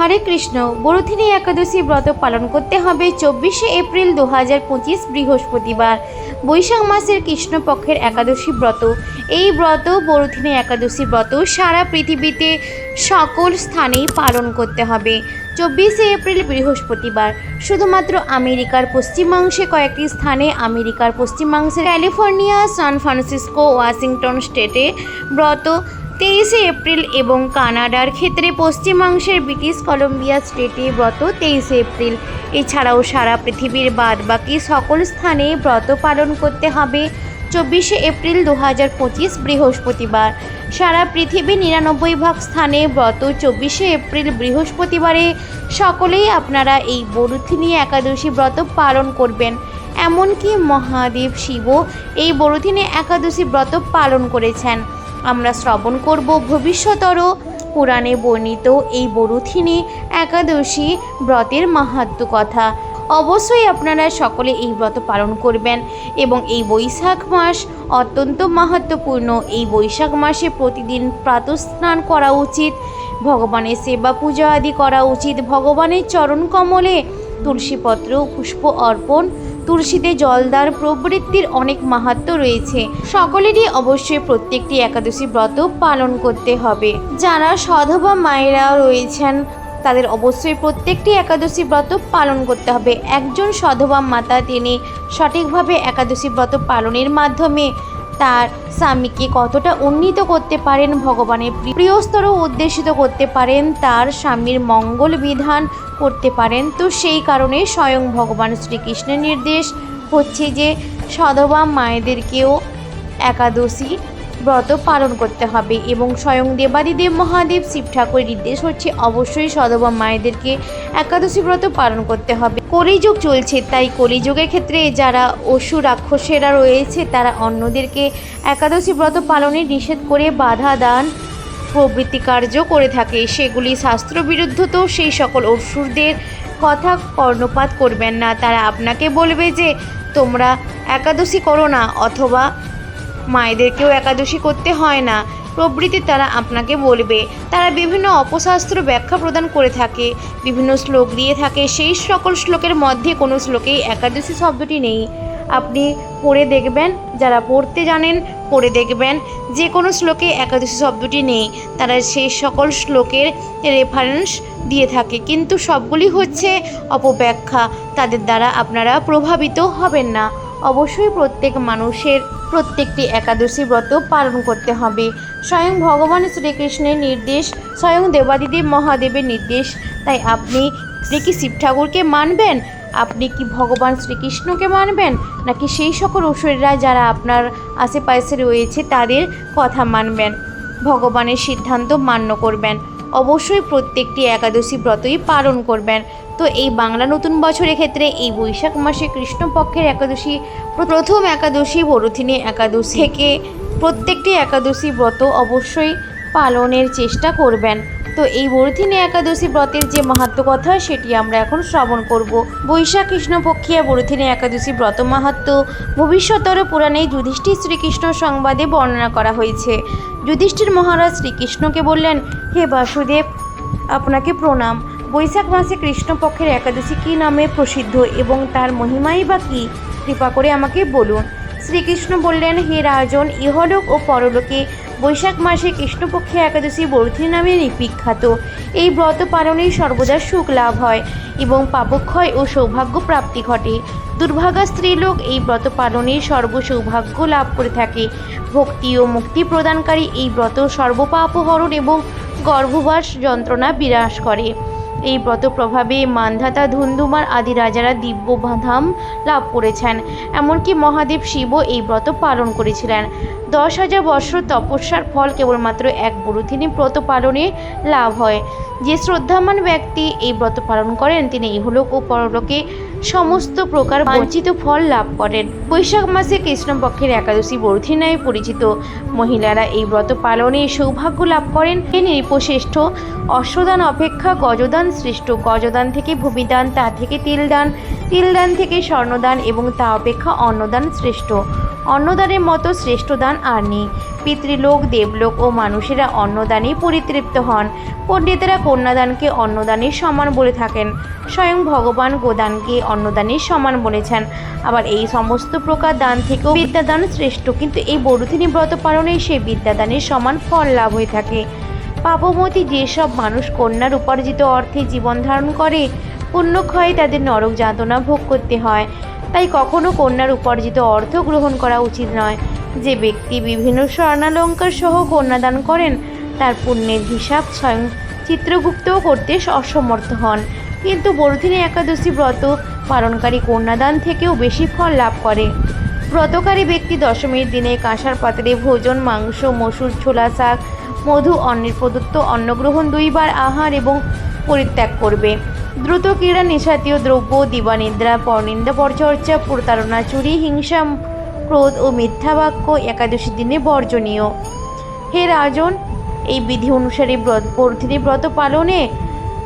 হরে কৃষ্ণ। বরুথিনী একাদশী ব্রত পালন করতে হবে চব্বিশে এপ্রিল দু হাজার পঁচিশ বৃহস্পতিবার। বৈশাখ মাসের কৃষ্ণপক্ষের একাদশী ব্রত। এই ব্রত বরুথিনী একাদশী ব্রত সারা পৃথিবীতে সকল স্থানেই পালন করতে হবে। চব্বিশে এপ্রিল বৃহস্পতিবার। শুধুমাত্র আমেরিকার পশ্চিমাংশে কয়েকটি স্থানে আমেরিকার পশ্চিমাংশে ক্যালিফোর্নিয়া, সান ফ্রান্সিসকো, ওয়াশিংটন স্টেটে ব্রত তেইশে এপ্রিল এবং কানাডার ক্ষেত্রে পশ্চিমাংশের ব্রিটিশ কলম্বিয়া স্টেটে ব্রত তেইশে এপ্রিল। এছাড়াও সারা পৃথিবীর বাদ বাকি সকল স্থানে ব্রত পালন করতে হবে চব্বিশে এপ্রিল দু হাজার পঁচিশ বৃহস্পতিবার। সারা পৃথিবীর নিরানব্বই ভাগ স্থানে ব্রত চব্বিশে এপ্রিল বৃহস্পতিবারে। সকলেই আপনারা এই বরুথিনী একাদশী ব্রত পালন করবেন। এমনকি মহাদেব শিব এই বরুথিনী একাদশী ব্রত পালন করেছেন। আমরা শ্রবণ করব ভবিষ্যতর পুরাণে বর্ণিত এই বরুথিনী একাদশী ব্রতের মাহাত্ম কথা। অবশ্যই আপনারা সকলে এই ব্রত পালন করবেন এবং এই বৈশাখ মাস অত্যন্ত মাহাত্মপূর্ণ এই বৈশাখ মাসে প্রতিদিন প্রাতঃস্নান করা উচিত, ভগবানের সেবা পূজা আদি করা উচিত, ভগবানের চরণ কমলে তুলসীপত্র, পুষ্প অর্পণ তুলসীতে জলদার প্রবৃত্তির অনেক মাহাত্ম রয়েছে। সকলেরই অবশ্যই প্রত্যেকটি একাদশী ব্রত পালন করতে হবে। যারা সধবা মায়েরা রয়েছেন, তাদের অবশ্যই প্রত্যেকটি একাদশী ব্রত পালন করতে হবে। একজন সধবা মাতা, তিনি সঠিকভাবে একাদশী ব্রত পালনের মাধ্যমে তার। স্বামীকে কতটা উন্নীত করতে পারেন ভগবানের প্রিয়স্তর উদ্দেশিত করতে পারেন, তার স্বামীর মঙ্গল বিধান করতে পারেন। তো সেই কারণে স্বয়ং ভগবান শ্রীকৃষ্ণের নির্দেশ হচ্ছে যে সধবা মায়েদেরকেও একাদশী ব্রত পালন করতে হবে এবং স্বয়ং দেবাদিদেব মহাদেব, শিব ঠাকুরের নির্দেশ হচ্ছে অবশ্যই সধবা মায়েদেরকে একাদশী ব্রত পালন করতে হবে। কলিযুগ চলছে, তাই কলিযুগের ক্ষেত্রে যারা অসু রাক্ষসেরা রয়েছে, তারা অন্যদেরকে একাদশী ব্রত পালনে নিষেধ করে বাধা দান প্রবৃত্তি কার্য করে থাকে। সেগুলি শাস্ত্রবিরুদ্ধ তো সেই সকল অসুরদের কথা কর্ণপাত করবেন না। তারা আপনাকে বলবে যে, তোমরা একাদশী করো না, অথবা মায়েদেরকেও একাদশী করতে হয় না। প্রভৃতি তারা আপনাকে বলবে। তারা বিভিন্ন অপশাস্ত্র ব্যাখ্যা প্রদান করে থাকে। বিভিন্ন শ্লোক দিয়ে থাকে। সেই সকল শ্লোকের মধ্যে কোনো শ্লোকেই একাদশী শব্দটি নেই। আপনি পড়ে দেখবেন, যারা পড়তে জানেন, পড়ে দেখবেন, যে কোনো শ্লোকে একাদশী শব্দটি নেই। তারা সেই সকল শ্লোকের রেফারেন্স দিয়ে থাকে। কিন্তু সবগুলি হচ্ছে অপব্যাখ্যা। তাদের দ্বারা আপনারা প্রভাবিত হবেন না। অবশ্যই প্রত্যেক মানুষের প্রত্যেকটি একাদশী ব্রত পালন করতে হবে। স্বয়ং ভগবান শ্রীকৃষ্ণের নির্দেশ, স্বয়ং দেবাদিদেব মহাদেবের নির্দেশ। তাই আপনি কি শিব ঠাকুরকে মানবেন? আপনি কি ভগবান শ্রীকৃষ্ণকে মানবেন? নাকি সেই সকল অসুরেরা যারা আপনার আশেপাশে রয়েছে, তাদের কথা মানবেন? ভগবানের সিদ্ধান্ত মান্য করবেন। অবশ্যই প্রত্যেকটি একাদশী ব্রতই পালন করবেন। তো এই বাংলা নতুন বছরের ক্ষেত্রে এই বৈশাখ মাসে কৃষ্ণপক্ষের একাদশী, প্রথম একাদশী বরথিনী একাদশী থেকে প্রত্যেকটি একাদশী ব্রত অবশ্যই পালনের চেষ্টা করবেন। তো এই বরথিনী একাদশী ব্রতের যে মাহাত্ম কথা, সেটি আমরা এখন শ্রবণ করব। বৈশাখ কৃষ্ণপক্ষিয়া বরথিনী একাদশী ব্রত মাহাত্ম ভবিষ্যতর পুরাণে যুধিষ্ঠির শ্রীকৃষ্ণ সংবাদে বর্ণনা করা হয়েছে। যুধিষ্ঠির মহারাজ শ্রীকৃষ্ণকে বললেন, হে বাসুদেব, আপনাকে প্রণাম। বৈশাখ মাসে কৃষ্ণপক্ষের একাদশী কী নামে প্রসিদ্ধ এবং তার মহিমাই বা কী? কৃপা করে আমাকে বলুন। শ্রীকৃষ্ণ বললেন, হে রাজন, ইহলোক ও পরলোকে বৈশাখ মাসে কৃষ্ণপক্ষে একাদশী বর্ধি নামে বিখ্যাত এই ব্রত পালনেই সর্বদা সুখ লাভ হয় এবং পাপক্ষয় ও সৌভাগ্য প্রাপ্তি ঘটে। দুর্ভাগা স্ত্রীলোক এই ব্রত পালনে সর্ব সৌভাগ্য লাভ করে থাকে। ভক্তি ও মুক্তি প্রদানকারী এই ব্রত সর্বপাপহরণ এবং গর্ভবাস যন্ত্রণা বিনাশ করে। এই ব্রত প্রভাবে মান্ধাতা, ধুন্ধুমার আদি রাজারা দিব্য ধাম লাভ করেছেন। এমনকি মহাদেব শিবও এই ব্রত পালন করেছিলেন। দশ হাজার বৎসর তপস্যার ফল কেবলমাত্র এক বরুথিনী ব্রত পালনে লাভ হয়। যে শ্রদ্ধামান ব্যক্তি এই ব্রত পালন করেন, তিনি ইহলোক ও পরলোকে সমস্ত প্রকার বাঞ্ছিত ফল লাভ করেন। বৈশাখ মাসে কৃষ্ণপক্ষের একাদশী বর্ধি নামে পরিচিত। মহিলারা এই ব্রত পালনে সৌভাগ্য লাভ করেন। এ নৃপশ্রেষ্ঠ অশ্বদান অপেক্ষা গজদান শ্রেষ্ঠ গজদান থেকে ভূমিদান, তা থেকে তিলদান তিলদান থেকে স্বর্ণদান এবং তা অপেক্ষা অন্নদান শ্রেষ্ঠ। অন্নদানের মতো শ্রেষ্ঠ দান আর নেই। পিতৃলোক, দেবলোক ও মানুষেরা অন্নদানেই পরিতৃপ্ত হন। পণ্ডিতেরা কন্যাদানকে অন্নদানের সমান বলে থাকেন। স্বয়ং ভগবান গোদানকে অন্নদানের সমান বলেছেন। আবার এই সমস্ত প্রকার দান থেকেও বিদ্যাদান শ্রেষ্ঠ। কিন্তু এই বরুথিনী ব্রত পালনে সেই বিদ্যাদানের সমান ফল লাভ হয়ে থাকে। পাপমতি যেসব মানুষ কন্যার উপার্জিত অর্থে জীবন ধারণ করে পুণ্যক্ষয়ে তাদের নরক যাতনা ভোগ করতে হয়। তাই কখনো কন্যার উপার্জিত অর্থ গ্রহণ করা উচিত নয়। যে ব্যক্তি বিভিন্ন স্বর্ণালঙ্কার সহ কন্যাদান করেন, তার পুণ্যের হিসাব স্বয়ং চিত্রগুপ্তও করতে অসমর্থ হন। কিন্তু বরুথিনী একাদশী ব্রত পালনকারী কন্যাদান থেকেও বেশি ফল লাভ করে। ব্রতকারী ব্যক্তি দশমীর দিনে কাঁসার পাত্রে ভোজন, মাংস, মসুর ছোলা শাক মধু অন্নের প্রদত্ত অন্নগ্রহণ দুইবার আহার এবং পরিত্যাগ করবে। দ্রুত ক্রীড়া নেশাতীয় দ্রব্য, দিবানিদ্রা, পরনিন্দা পরচর্চা প্রতারণা, চুরি, হিংসা, ক্রোধ ও মিথ্যা বাক্য একাদশী দিনে বর্জনীয়। হে রাজন, এই বিধি অনুসারে ব্রত বর্ধিনী ব্রত পালনে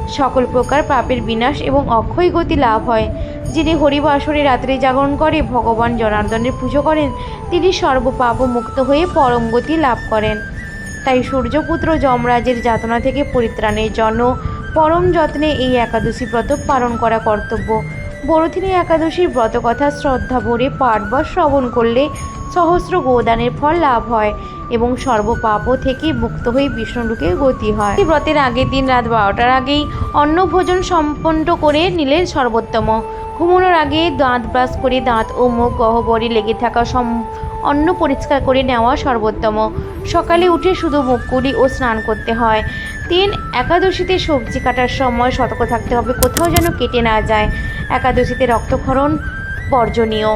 সকল প্রকার পাপের বিনাশ এবং অক্ষয় গতি লাভ হয়। যিনি হরিবাসরে রাত্রে জাগরণ করে, ভগবান জনার্দনের পুজো করেন, তিনি সর্বপাপ মুক্ত হয়ে পরম গতি লাভ করেন। তাই সূর্যপুত্র যমরাজের যাতনা থেকে পরিত্রাণের জন্য পরম যত্নে এই একাদশী ব্রত পালন করা কর্তব্য। বড়থিনী একাদশীর ব্রত কথা শ্রদ্ধা ভরে পাঠ বা শ্রবণ করলে সহস্র গোদানের ফল লাভ হয় এবং সর্বপাপও থেকে মুক্ত হয়ে বিষ্ণুলোকে গতি হয়। এই ব্রতের আগের দিন রাত বারোটার আগেই অন্ন ভোজন সম্পন্ন করে নিলে সর্বোত্তম। ঘুমানোর আগে দাঁত ব্রাশ করে দাঁত ও মুখ গহ্বরে লেগে থাকা সম অন্ন পরিষ্কার করে নেওয়া সর্বোত্তম। সকালে উঠে শুধু মুখ মুখকুলি ও স্নান করতে হয়। তিন, একাদশীতে সবজি কাটার সময় সতর্ক থাকতে হবে, কোথাও যেন কেটে না যায়। একাদশীতে রক্তক্ষরণ বর্জনীয়।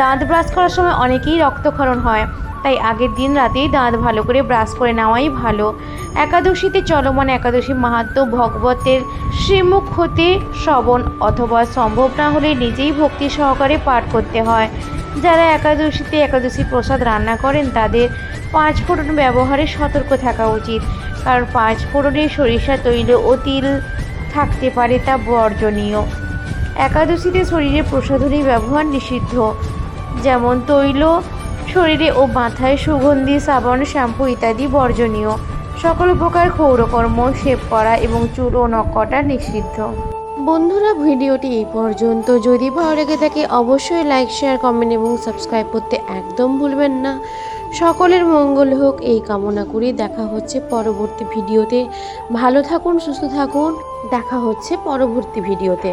দাঁত ব্রাশ করার সময় অনেকেই রক্তক্ষরণ হয়। তাই আগের দিন রাতেই দাঁত ভালো করে ব্রাশ করে নেওয়াই ভালো। একাদশীতে চলমান একাদশী মাহাত্ম ভগবতের শ্রীমুখ হতে শ্রবণ অথবা সম্ভব না হলে নিজেই ভক্তি সহকারে পাঠ করতে হয়। যারা একাদশীতে একাদশী প্রসাদ রান্না করেন, তাদের পাঁচ ফোড়ন ব্যবহারে সতর্ক থাকা উচিত। কারণ পাঁচ ফোড়নে সরিষা তৈল ও তিল থাকতে পারে তা বর্জনীয়। একাদশীতে শরীরে প্রসাধনী ব্যবহার নিষিদ্ধ। যেমন তৈল শরীরে ও মাথায় সুগন্ধি, সাবান, শ্যাম্পু ইত্যাদি বর্জনীয়। সকল প্রকার ক্ষৌরকর্ম শেভ করা এবং চুল ও নখ কাটা নিষিদ্ধ। বন্ধুরা, ভিডিওটি এই পর্যন্ত। যদি ভালো লেগে থাকে, অবশ্যই লাইক শেয়ার কমেন্ট এবং সাবস্ক্রাইব করতে একদম ভুলবেন না। সকলের মঙ্গল হোক, এই কামনা করি দেখা হচ্ছে পরবর্তী ভিডিওতে। ভালো থাকুন, সুস্থ থাকুন। দেখা হচ্ছে পরবর্তী ভিডিওতে।